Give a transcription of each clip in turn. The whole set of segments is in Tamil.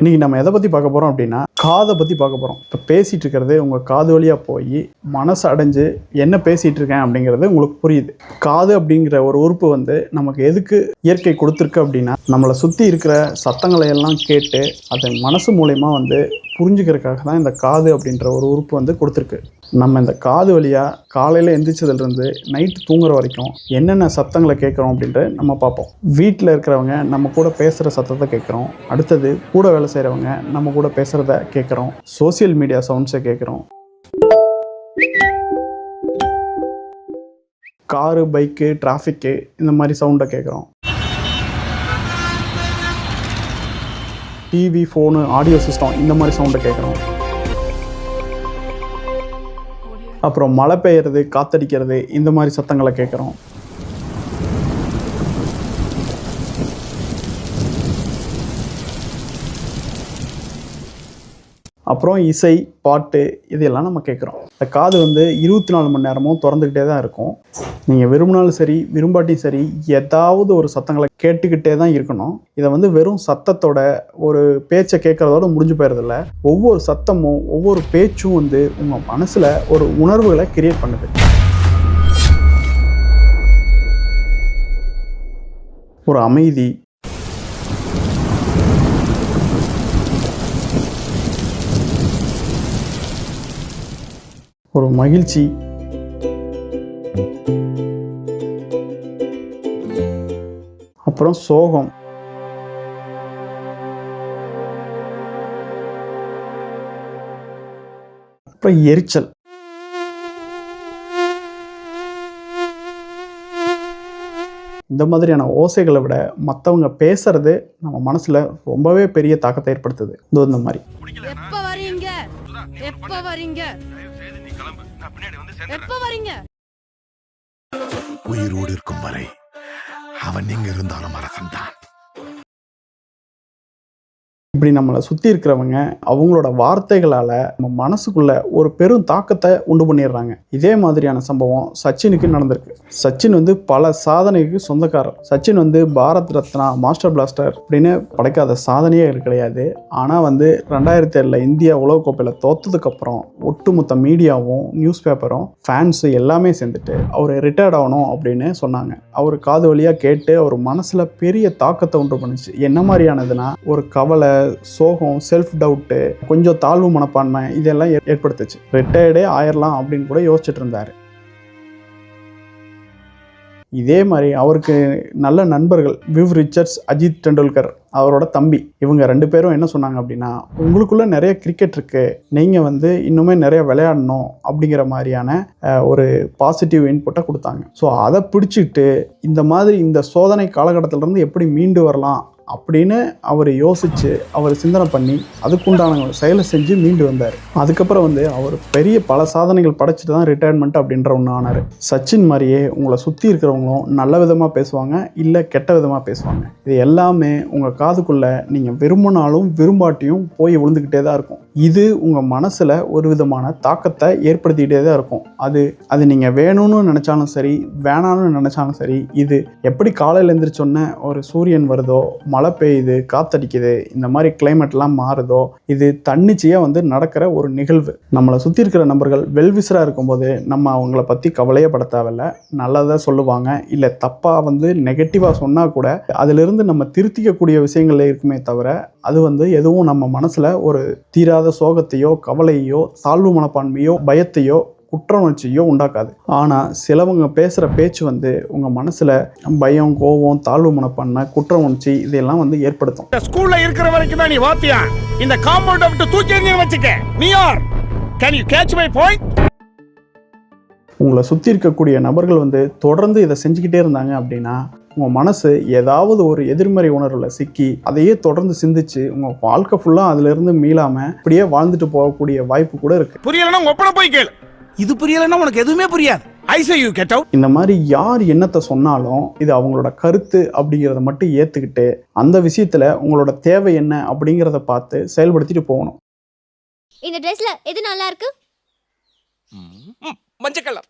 இன்னைக்கு நம்ம எதை பற்றி பார்க்க போகிறோம் அப்படின்னா காதை பற்றி பார்க்க போகிறோம் இப்போ பேசிகிட்டு இருக்கிறது உங்கள் காது வழியாக போய் மனசு அடைஞ்சு என்ன பேசிகிட்டு இருக்கேன் அப்படிங்கிறது உங்களுக்கு புரியுது. காது அப்படிங்கிற ஒரு உறுப்பு வந்து நமக்கு எதுக்கு இயற்கை கொடுத்துருக்கு அப்படின்னா நம்மளை சுற்றி இருக்கிற சத்தங்களை எல்லாம் கேட்டு அதை மனசு மூலயமா வந்து புரிஞ்சுக்கிறதுக்காக தான் இந்த காது அப்படின்ற ஒரு உறுப்பு வந்து கொடுத்துருக்கு. நம்ம இந்த காது வழியாக காலையில் எந்திரிச்சதுலேருந்து நைட்டு தூங்குற வரைக்கும் என்னென்ன சத்தங்களை கேட்குறோம் அப்படின்ட்டு நம்ம பார்ப்போம். வீட்டில் இருக்கிறவங்க நம்ம கூட பேசுகிற சத்தத்தை கேட்குறோம். அடுத்தது கூட வேலை செய்கிறவங்க நம்ம கூட பேசுகிறத கேட்குறோம். சோஷியல் மீடியா சவுண்ட்ஸை கேட்குறோம். காரு பைக்கு டிராஃபிக்கு இந்த மாதிரி சவுண்டை கேட்குறோம். டிவி ஃபோனு ஆடியோ சிஸ்டம் இந்த மாதிரி சவுண்டை கேட்குறோம். அப்புறம் மழை பெய்யறது காத்தடிக்கிறது இந்த மாதிரி சத்தங்களை கேட்குறோம். அப்புறம் இசை பாட்டு இதெல்லாம் நம்ம கேட்குறோம். இந்த காது வந்து இருபத்தி நாலு மணி நேரமும் திறந்துக்கிட்டே தான் இருக்கும். நீங்கள் விரும்பினாலும் சரி விரும்பாட்டியும் சரி ஏதாவது ஒரு சத்தங்களை கேட்டுக்கிட்டே தான் இருக்கணும். இதை வந்து வெறும் சத்தத்தோட ஒரு பேச்சை கேட்குறதோட முடிஞ்சு போயிடுறதில்ல ஒவ்வொரு சத்தமும் ஒவ்வொரு பேச்சும் வந்து உங்கள் மனசில் ஒரு உணர்வுகளை கிரியேட் பண்ணுது. ஒரு அமைதி ஒரு மகிழ்ச்சி. அப்புறம் சோகம். அப்புறம் எரிச்சல். இந்த மாதிரியான ஓசைகளை விட மற்றவங்க பேசுறது நம்ம மனசில் ரொம்பவே பெரிய தாக்கத்தை ஏற்படுத்துது. இந்த மாதிரி. எப்ப வரீங்க எப்ப வரீங்க எப்ப வரீங்க? உயிரோடு இருக்கும் வரை அவன் எங்க இருந்தாலும் அரசன் தான் இப்படி நம்மளை சுற்றி இருக்கிறவங்க அவங்களோட வார்த்தைகளால் நம்ம மனசுக்குள்ள ஒரு பெரும் தாக்கத்தை உண்டு பண்ணிடுறாங்க. இதே மாதிரியான சம்பவம் சச்சினுக்கு நடந்திருக்கு. சச்சின் வந்து பல சாதனைக்கு சொந்தக்காரர். சச்சின் வந்து பாரத் ரத்னா மாஸ்டர் பிளாஸ்டர் அப்படின்னு படைக்காத சாதனையே கிடையாது. ஆனால் வந்து ரெண்டாயிரத்தி ஏழில் இந்தியா உலகக்கோப்பையில் தோத்ததுக்கப்புறம் ஒட்டுமொத்த மீடியாவும் நியூஸ் பேப்பரும் ஃபேன்ஸு எல்லாமே சேர்ந்துட்டு அவர் ரிட்டையர்ட் ஆகணும் அப்படின்னு சொன்னாங்க. அவர் காது வழியாக கேட்டு அவர் மனசில் பெரிய தாக்கத்தை உண்டு பண்ணுச்சு. என்ன மாதிரியானதுன்னா ஒரு கவலை சோகம் செல்ஃப் டவுட்டு கொஞ்சம் தாழ்வு மனப்பான்மை இதெல்லாம் ஏற்படுத்துச்சு. ரிட்டையர்டே ஆயிரலாம் அப்படின்னு கூட யோசிச்சுட்டு இருந்தார். இதே மாதிரி அவருக்கு நல்ல நண்பர்கள் விவ் ரிச்சர்ட்ஸ் அஜித் டெண்டுல்கர் அவரோட தம்பி இவங்க ரெண்டு பேரும் என்ன சொன்னாங்க அப்படின்னா உங்களுக்குள்ளே நிறைய கிரிக்கெட் இருக்குது நீங்கள் வந்து இன்னுமே நிறைய விளையாடணும் அப்படிங்கிற மாதிரியான ஒரு பாசிட்டிவ் இன்புட்டை கொடுத்தாங்க. ஸோ அதை பிடிச்சிட்டு இந்த மாதிரி இந்த சோதனை காலகட்டத்திலேருந்து எப்படி மீண்டு வரலாம் அப்படின்னு அவர் யோசித்து அவர் சிந்தனை பண்ணி அதுக்குண்டான செயலை செஞ்சு மீண்டு வந்தார். அதுக்கப்புறம் வந்து அவர் பெரிய பல சாதனைகள் படைச்சிட்டு தான் ரிட்டையர்மெண்ட் அப்படின்ற ஒன்று ஆனார். சச்சின் மாதிரியே உங்களை சுற்றி இருக்கிறவங்களும் நல்ல விதமாக பேசுவாங்க இல்லை கெட்ட விதமாக பேசுவாங்க. இது எல்லாமே உங்கள் காதுக்குள்ளே நீங்கள் விரும்பினாலும் விரும்பாட்டியும் போய் விழுந்துக்கிட்டே தான் இருக்கும். இது உங்கள் மனசில் ஒரு விதமான தாக்கத்தை ஏற்படுத்திக்கிட்டே தான் இருக்கும். அது அது நீங்கள் வேணும்னு நினச்சாலும் சரி வேணான்னு நினச்சாலும் சரி இது எப்படி காலையில் எழுந்திரிச்சோன்னே ஒரு சூரியன் வருதோ மழை பெய்யுது காத்தடிக்குது இந்த மாதிரி கிளைமேட்லாம் மாறுதோ இது தன்னிச்சையாக வந்து நடக்கிற ஒரு நிகழ்வு. நம்மளை சுற்றி இருக்கிற நபர்கள் வெல்விசராக இருக்கும்போது நம்ம அவங்கள பற்றி கவலையே பட தேவையில்ல. நல்லதாக சொல்லுவாங்க. இல்லை தப்பாக வந்து நெகட்டிவாக சொன்னால் கூட அதிலிருந்து நம்ம திருத்திக்கக்கூடிய விஷயங்கள் இருக்குமே தவிர அது வந்து எதுவும் நம்ம மனசில் ஒரு தீராத சோகத்தையோ கவலையோ தாழ்வு மனப்பான்மையோ பயத்தையோ குற்ற உணர்ச்சியோ உண்டாக்காது. ஆனால் சிலவங்க பேசுகிற பேச்சு வந்து உங்கள் மனசில் பயம் கோபம் தாழ்வு மனப்பான்மை குற்ற உணர்ச்சி இதெல்லாம் வந்து ஏற்படுத்தும். ஸ்கூலில் இருக்கிற வரைக்கும் தான் நீ வாத்தியா இந்த காம்பவுண்ட் விட்டு தூக்கி எறிஞ்சு வச்சுக்க. நீ யார்? Can you catch my point உங்களை சுற்றி இருக்கக்கூடிய நபர்கள் வந்து தொடர்ந்து இதை செஞ்சுக்கிட்டே இருந்தாங்க அப்படின்னா உங்கள் மனசு ஏதாவது ஒரு எதிர்மறை உணர்வில் சிக்கி அதையே தொடர்ந்து சிந்திச்சு உங்கள் வாழ்க்கை ஃபுல்லாக அதிலிருந்து மீளாமல் இப்படியே வாழ்ந்துட்டு போகக்கூடிய வாய்ப்பு கூட இருக்குது புரியலன்னா ஒப்பனை போய் கேளு. இது புரியலன்னா உனக்கு எதுவுமே புரியாது. I say you get out இந்த மாதிரி யார் என்னத்தை சொன்னாலும் இது அவங்களோட கருத்து அப்படிங்கிறத மட்டும் ஏற்றுக்கிட்டு அந்த விஷயத்தில் உங்களோட தேவை என்ன அப்படிங்கிறத பார்த்து செயல்படுத்திட்டு போகணும். இந்த ட்ரெஸ்ல எது நல்லா இருக்கு? மஞ்சள் கலர்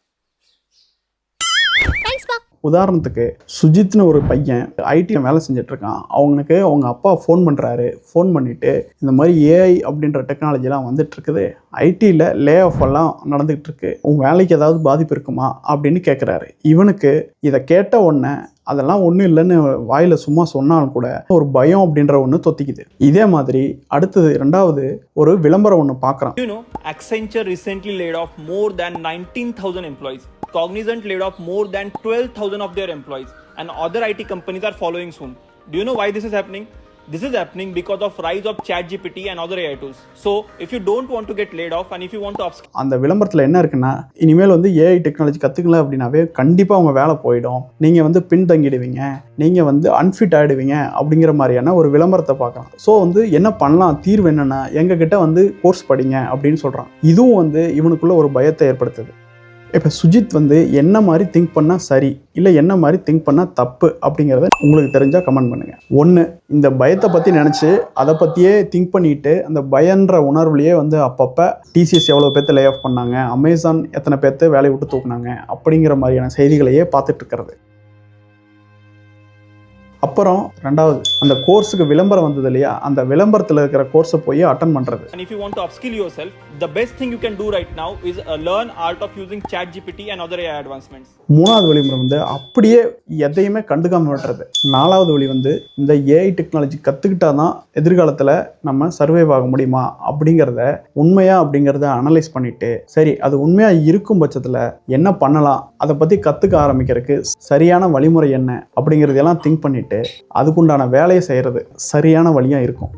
தேங்க்ஸ்பா உதாரணத்துக்கு சுஜித்னு ஒரு பையன் ஐடி வேலை செஞ்சுட்டு இருக்கான் அவனுக்கு அவங்க அப்பா ஃபோன் பண்ணுறாரு ஃபோன் பண்ணிவிட்டு இந்த மாதிரி ஏஐ அப்படின்ற டெக்னாலஜிலாம் வந்துட்டு இருக்குது ஐடியில் லே ஆஃப் எல்லாம் நடந்துகிட்டு இருக்கு உன் வேலைக்கு ஏதாவது பாதிப்பு இருக்குமா அப்படின்னு கேட்குறாரு இவனுக்கு இதை கேட்ட உடனே அதெல்லாம் ஒன்றும் இல்லைன்னு வாயில் சும்மா சொன்னாலும் கூட ஒரு பயம் அப்படின்ற ஒன்று தொத்திக்குது இதே மாதிரி அடுத்தது ரெண்டாவது ஒரு விளம்பரம் ஒன்று பார்க்குறான் you know Accenture recently laid off more than nineteen thousand employees Cognizant laid off more than twelve thousand of their employees and other IT companies are following soon do you know why this is happening This is happening because of rise of ChatGPT and other AI tools. So, if you don't want to get laid off and if you want to upskill அந்த விளம்பரத்தில் என்ன இருக்குன்னா இனிமேல் வந்து ஏஐ டெக்னாலஜி கற்றுக்கல அப்படின்னாவே கண்டிப்பாக உங்கள் வேலை போயிடும். நீங்கள் வந்து பின்தங்கிடுவீங்க. நீங்கள் வந்து அன்ஃபிட் ஆகிடுவீங்க அப்படிங்கிற மாதிரியான ஒரு விளம்பரத்தை பார்க்கலாம். ஸோ வந்து என்ன பண்ணலாம்? தீர்வு என்னென்னா எங்ககிட்ட வந்து கோர்ஸ் படிங்க அப்படின்னு சொல்கிறான் இதுவும் வந்து இவனுக்குள்ள ஒரு பயத்தை ஏற்படுத்துது. இப்போ சுஜித் வந்து என்ன மாதிரி திங்க் பண்ணால் சரி இல்லை என்ன மாதிரி திங்க் பண்ணால் தப்பு அப்படிங்கிறத உங்களுக்கு தெரிஞ்சால் கமெண்ட் பண்ணுங்கள் ஒன்று இந்த பயத்தை பற்றி நினச்சி அதை பற்றியே திங்க் பண்ணிட்டு அந்த பயன்ற உணர்வுலையே வந்து அப்பப்போ டிசிஎஸ் எவ்வளோ பேர்த்த லே ஆஃப் பண்ணாங்க அமேசான் எத்தனை பேர்த்த வேலையை விட்டு தூக்குனாங்க அப்படிங்கிற மாதிரியான செய்திகளையே பார்த்துட்டு இருக்கிறது. அப்புறம் ரெண்டாவது அந்த கோர்ஸுக்கு விளம்பரம் வந்தது இல்லையா? அந்த விளம்பரத்தில் இருக்கிற கோர்ஸை போய் அட்டன் பண்ணுறது and if you want to upskill yourself, the best thing you can do right now is uh, learn art of using ChatGPT and other AI advancements. மூணாவது வழிமுறை வந்து அப்படியே எதையுமே கண்டுக்காம விட்டுறது. நாலாவது வழி வந்து இந்த ஏஐ டெக்னாலஜி கற்றுக்கிட்டா தான் எதிர்காலத்தில் நம்ம சர்வைவ் ஆக முடியுமா? அப்படிங்கிறத உண்மையா அப்படிங்கிறத அனலைஸ் பண்ணிட்டு சரி அது உண்மையாக இருக்கும் பட்சத்தில் என்ன பண்ணலாம்? அதை பற்றி கற்றுக்க ஆரம்பிக்கிறதுக்கு சரியான வழிமுறை என்ன? அப்படிங்கிறதெல்லாம் திங்க் பண்ணிட்டு அதுக்குண்டான வேலையை செய்கிறது சரியான வழியாக இருக்கும்.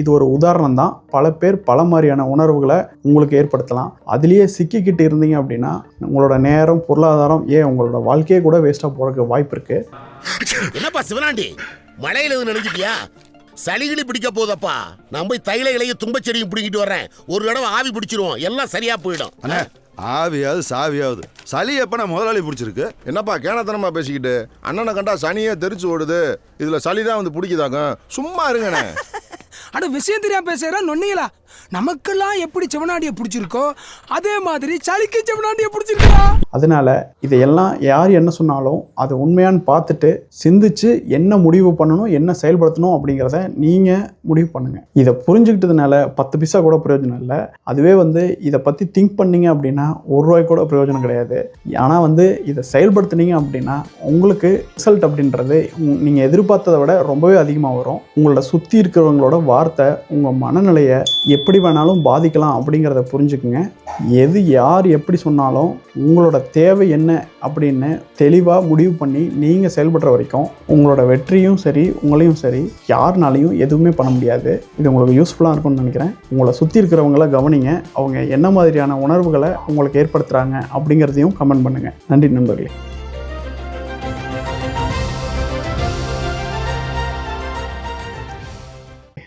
இது ஒரு உதாரணம் தான். பல பேர் பல மாதிரியான உணர்வுகளை உங்களுக்கு ஏற்படுத்தலாம். அதுலேயே சிக்கிக்கிட்டு இருந்தீங்க அப்படின்னா உங்களோட நேரம் பொருளாதாரம் ஏன் உங்களோட வாழ்க்கையே கூட வேஸ்ட்டாக போகிறதுக்கு வாய்ப்பு இருக்குது என்னப்பா சிவனாண்டி? மழையில எதுவும் நினைச்சிட்டியா சளிகிளி பிடிக்க போதப்பா. நான் போய் தைல இலையும் தும்பச்செடியும் பிடிக்கிட்டு வர்றேன். ஒரு தடவை ஆவி பிடிச்சிருவோம். எல்லாம் சரியா போயிடும். அண்ணே ஆவியாவது சாவியாவது. சளி எப்ப நான் முதலாளி பிடிச்சிருக்கு? என்னப்பா கேனத்தனமா பேசிக்கிட்டு? அண்ணனை கண்டா சனியே தெரிச்சு ஓடுது. இதுல சளி தான் வந்து பிடிக்குதாங்க சும்மா இருங்கண்ணே. அட விஷயம் தெரியாம பேசுற நொன்னீங்களா? நமக்கெல்லாம் எப்படி செவனாடியை பிடிச்சிருக்கோ அதே மாதிரி சளிக்கு செவனாடியை பிடிச்சிருக்கா? அதனால இதையெல்லாம் யார் என்ன சொன்னாலும் அது உண்மையான்னு பார்த்துட்டு சிந்திச்சு என்ன முடிவு பண்ணணும் என்ன செயல்படுத்தணும் அப்படிங்கிறத நீங்கள் முடிவு பண்ணுங்கள் இதை புரிஞ்சுக்கிட்டதுனால பத்து பைசா கூட பிரயோஜனம் இல்லை. அதுவே வந்து இதை பற்றி திங்க் பண்ணீங்க அப்படின்னா ஒரு ரூபாய் கூட பிரயோஜனம் கிடையாது. ஆனால் வந்து இதை செயல்படுத்துனீங்க அப்படின்னா உங்களுக்கு ரிசல்ட் அப்படின்றது நீங்கள் எதிர்பார்த்ததை விட ரொம்பவே அதிகமாக வரும். உங்களோட சுற்றி இருக்கிறவங்களோட வார்த்தை உங்கள் மனநிலையை எப்படி வேணாலும் பாதிக்கலாம் அப்படிங்கிறத புரிஞ்சுக்குங்க. எது யார் எப்படி சொன்னாலும் உங்களோட தேவை என்ன அப்படின்னு தெளிவாக முடிவு பண்ணி நீங்கள் செயல்படுற வரைக்கும் உங்களோட வெற்றியும் சரி உங்களையும் சரி யாருனாலையும் எதுவுமே பண்ண முடியாது. இது உங்களுக்கு யூஸ்ஃபுல்லாக இருக்கும்னு நினைக்கிறேன். உங்களை சுற்றி இருக்கிறவங்கள கவனிங்க. அவங்க என்ன மாதிரியான உணர்வுகளை உங்களுக்கு ஏற்படுத்துகிறாங்க அப்படிங்கிறதையும் கமெண்ட் பண்ணுங்கள் நன்றி நண்பர்களே.